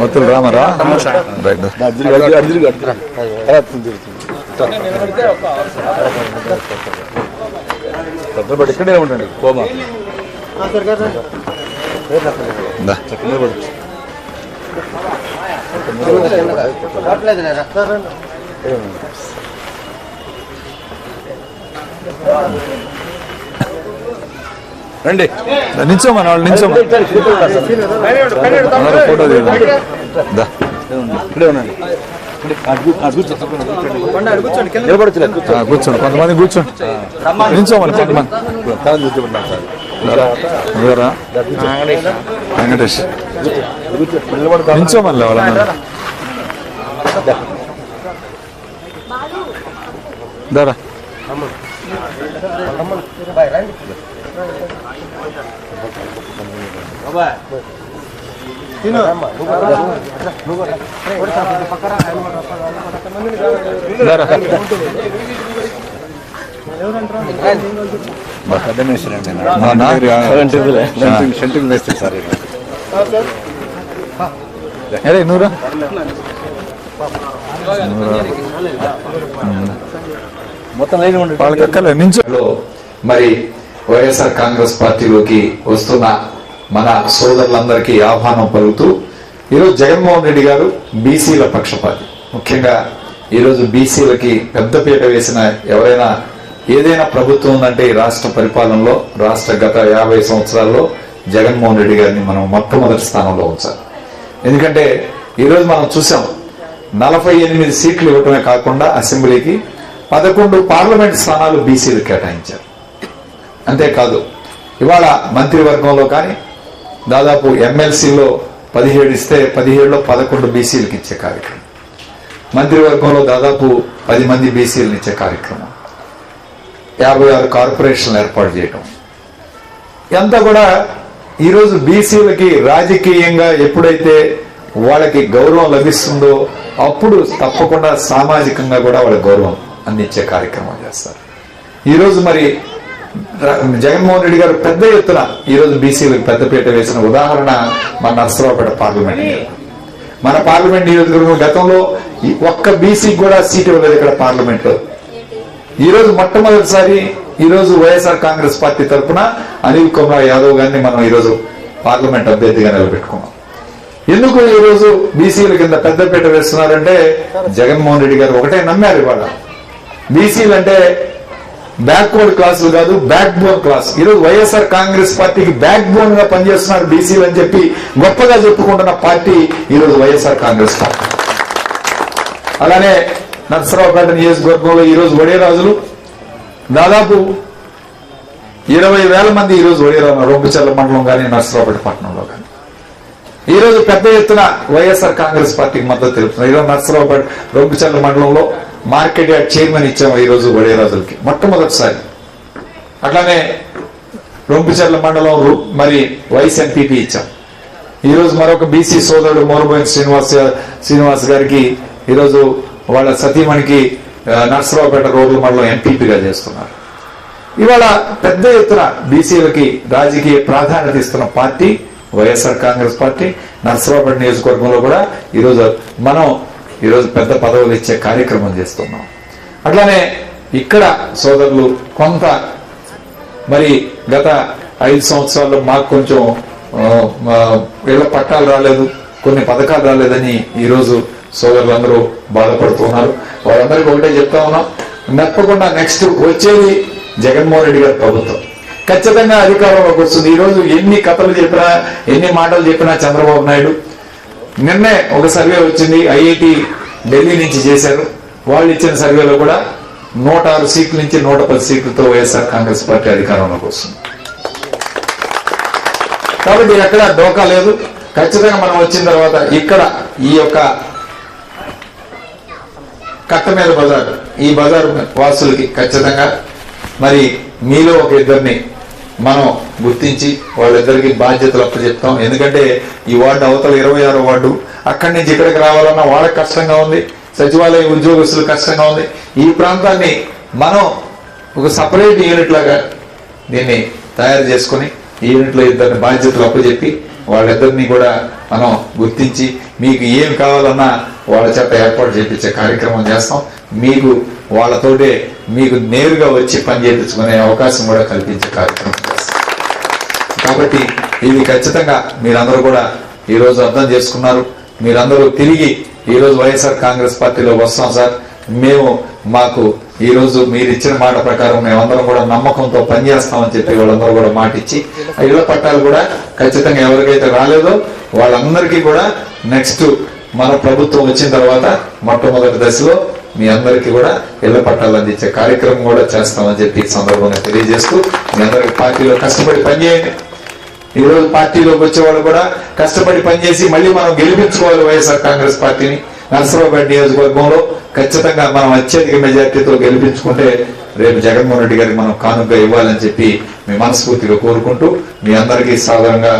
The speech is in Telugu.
మొత్తం రామరా? రైట్. భద్రపడి ఇక్కడే ఉండండి కోమా దా. రండి. నించోమా వాళ్ళు నించోమా ఫోటో. ఇక్కడే ఉండండి. కూర్చోండి. కొంతమంది కూర్చోండి. నించోమని కొంతమంది. వెంకటేష్. నించోమని వాళ్ళందరూ దారా దారా మా నాగరి సెంటింగ్ వేస్తే సార్ అరే నూరా మొత్తం లైన్ ఉండండి వాళ్ళకి నించో. మరి వైఎస్ఆర్ కాంగ్రెస్ పార్టీలోకి వస్తున్న మన సోదరులందరికీ ఆహ్వానం పలుకుతూ ఈరోజు జగన్మోహన్ రెడ్డి గారు బీసీల పక్షపాతి. ముఖ్యంగా ఈరోజు బీసీలకి పెద్దపీట వేసిన ఎవరైనా ఏదైనా ప్రభుత్వం ఉందంటే ఈ రాష్ట్ర పరిపాలనలో రాష్ట్ర గత యాభై సంవత్సరాల్లో జగన్మోహన్ రెడ్డి గారిని మనం మొట్టమొదటి స్థానంలో ఉంచాలి. ఎందుకంటే ఈరోజు మనం చూసాం నలభై ఎనిమిది సీట్లు ఇవ్వటమే కాకుండా అసెంబ్లీకి పదకొండు పార్లమెంట్ స్థానాలు బీసీలు కేటాయించారు. అంతేకాదు ఇవాళ మంత్రివర్గంలో కానీ దాదాపు ఎమ్మెల్సీలో పదిహేడు ఇస్తే పదిహేడులో పదకొండు బీసీలకు ఇచ్చే కార్యక్రమం. మంత్రివర్గంలో దాదాపు పది మంది బీసీలను ఇచ్చే కార్యక్రమం. యాభై ఆరు కార్పొరేషన్లు ఏర్పాటు చేయటం. ఎంత కూడా ఈరోజు బీసీలకి రాజకీయంగా ఎప్పుడైతే వాళ్ళకి గౌరవం లభిస్తుందో అప్పుడు తప్పకుండా సామాజికంగా కూడా వాళ్ళ గౌరవం అందించే కార్యక్రమం చేస్తారు. ఈరోజు మరి జగన్మోహన్ రెడ్డి గారు పెద్ద ఎత్తున ఈరోజు బీసీలకు పెద్దపీట వేసిన ఉదాహరణ మన నర్సరావుపేట పార్లమెంట్. మన పార్లమెంట్ నియోజకవర్గం గతంలో ఒక్క బీసీకి కూడా సీట్ ఇవ్వలేదు ఇక్కడ పార్లమెంట్లో ఈ రోజు మొట్టమొదటిసారి ఈ రోజు వైఎస్ఆర్ కాంగ్రెస్ పార్టీ తరఫున అనిల్ కుమార్ యాదవ్ గారిని మనం ఈ రోజు పార్లమెంట్ అభ్యర్థిగా నిలబెట్టుకున్నాం. ఎందుకు ఈరోజు బీసీల కింద పెద్దపీట వేస్తున్నారంటే జగన్మోహన్ రెడ్డి గారు ఒకటే నమ్మారు ఇవాళ. బీసీలు అంటే బ్యాక్వర్డ్ క్లాసులు కాదు బ్యాక్ బోన్ క్లాస్. ఈరోజు వైఎస్ఆర్ కాంగ్రెస్ పార్టీకి బ్యాక్ బోన్గా పనిచేస్తున్నారు బీసీలు అని చెప్పి గొప్పగా చెప్పుకుంటున్న పార్టీ ఈరోజు వైఎస్ఆర్ కాంగ్రెస్ పార్టీ. అలానే నర్సరావుపేట నియోజకవర్గంలో ఈరోజు రాజులు దాదాపు ఇరవై వేల మంది ఈరోజు వడియరాజు రొంపిచర్ల మండలం కానీ నర్సరావుపేట పట్టణంలో కానీ. ఈ రోజు పెద్ద ఎత్తున వైఎస్ఆర్ కాంగ్రెస్ పార్టీకి మద్దతు తెలుపుతున్నారు. ఈరోజు నర్సరావుపేట రొంపిచర్ల మండలంలో మార్కెట్ యార్డ్ చైర్మన్ ఇచ్చాము ఈ రోజు మొట్టమొదటిసారి. అట్లానే రొంపిచర్ల మండలం మరి వైస్ ఎంపీపీ ఇచ్చాం. ఈ రోజు మరొక బీసీ సోదరుడు మోరబోయిన శ్రీనివాస్ శ్రీనివాస్ గారికి ఈరోజు వాళ్ళ సతీమణికి నర్సరావుపేట రోడ్ల మండలం ఎంపీపీగా చేస్తున్నారు. ఇవాళ పెద్ద ఎత్తున బీసీలకి రాజకీయ ప్రాధాన్యత ఇస్తున్న party YSR Congress party Narasaraopet నియోజకవర్గంలో కూడా ఈరోజు మనం ఈరోజు పెద్ద పదవులు ఇచ్చే కార్యక్రమం చేస్తున్నాం. అట్లానే ఇక్కడ సోదరులు కొంత మరి గత ఐదు సంవత్సరాల్లో మాకు కొంచెం ఆ, ఇళ్ళ పట్టాలు రాలేదు కొన్ని పథకాలు రాలేదని ఈ రోజు సోదరులందరూ బాధపడుతున్నారు. వాళ్ళందరికీ ఒకటే చెప్తా ఉన్నాం తప్పకుండా నెక్స్ట్ వచ్చేది జగన్మోహన్ రెడ్డి గారి ప్రభుత్వం. ఖచ్చితంగా అధికారంలోకి వస్తుంది. ఈ రోజు ఎన్ని కథలు చెప్పినా ఎన్ని మాటలు చెప్పినా చంద్రబాబు నాయుడు నిన్నే ఒక సర్వే వచ్చింది ఐఐటి ఢిల్లీ నుంచి చేశారు. వాళ్ళు ఇచ్చిన సర్వేలో కూడా నూట ఆరు సీట్ల నుంచి నూట పది సీట్లతో వైఎస్ఆర్ కాంగ్రెస్ పార్టీ అధికారంలోకి వస్తుంది. కాబట్టి ఎక్కడ డోకా లేదు. ఖచ్చితంగా మనం వచ్చిన తర్వాత ఇక్కడ ఈ యొక్క కట్ట మీద బజార్ ఈ బజార్ వాసులకి ఖచ్చితంగా మరి మీలో ఒక ఇద్దరిని మనం గుర్తించి వాళ్ళిద్దరికి బాధ్యతలు అప్పు చెప్తాం ఎందుకంటే ఈ వార్డు అవతల ఇరవై ఆరో వార్డు అక్కడి నుంచి ఇక్కడికి రావాలన్నా వాళ్ళకి కష్టంగా ఉంది సచివాలయ ఉద్యోగస్తులు కష్టంగా ఉంది. ఈ ప్రాంతాన్ని మనం ఒక సపరేట్ యూనిట్ లాగా దీన్ని తయారు చేసుకుని ఈ యూనిట్లో ఇద్దరిని బాధ్యతలు అప్పచెప్పి వాళ్ళిద్దరినీ కూడా మనం గుర్తించి మీకు ఏం కావాలన్నా వాళ్ళ చేత ఏర్పాటు చేయించే కార్యక్రమం చేస్తాం. మీకు వాళ్ళతోటే మీకు నేరుగా వచ్చి పని చేయించుకునే అవకాశం కూడా కల్పించే కార్యక్రమం చేస్తాం. కాబట్టి ఇది ఖచ్చితంగా మీరందరూ కూడా ఈరోజు అర్థం చేసుకున్నారు. మీరందరూ తిరిగి ఈరోజు వైఎస్ఆర్ కాంగ్రెస్ పార్టీలో వస్తాం సార్. మేము మాకు ఈరోజు మీరు ఇచ్చిన మాట ప్రకారం మేమందరం కూడా నమ్మకంతో పనిచేస్తామని చెప్పి వాళ్ళందరూ కూడా మాట ఇచ్చి ఆ ఇళ్ళ పట్టాలు కూడా ఖచ్చితంగా ఎవరికైతే రాలేదో వాళ్ళందరికీ కూడా నెక్స్ట్ మన ప్రభుత్వం వచ్చిన తర్వాత మొట్టమొదటి దశలో మీ అందరికీ కూడా ఇళ్ళ పట్టాలు అందించే కార్యక్రమం కూడా చేస్తామని చెప్పి ఈ సందర్భంగా తెలియజేస్తూ మీ అందరికి పార్టీలో కష్టపడి పనిచేయండి. ఈ రోజు పార్టీలోకి వచ్చేవాళ్ళు కూడా కష్టపడి పనిచేసి మళ్ళీ మనం గెలిపించుకోవాలి వైఎస్ఆర్ కాంగ్రెస్ పార్టీని. నరసరావుపేట నియోజకవర్గంలో ఖచ్చితంగా మనం అత్యధిక మెజార్టీతో గెలిపించుకుంటే రేపు జగన్మోహన్ రెడ్డి గారికి మనం కానుక ఇవ్వాలని చెప్పి మీ మనస్ఫూర్తిగా కోరుకుంటూ మీ అందరికీ సాధారణంగా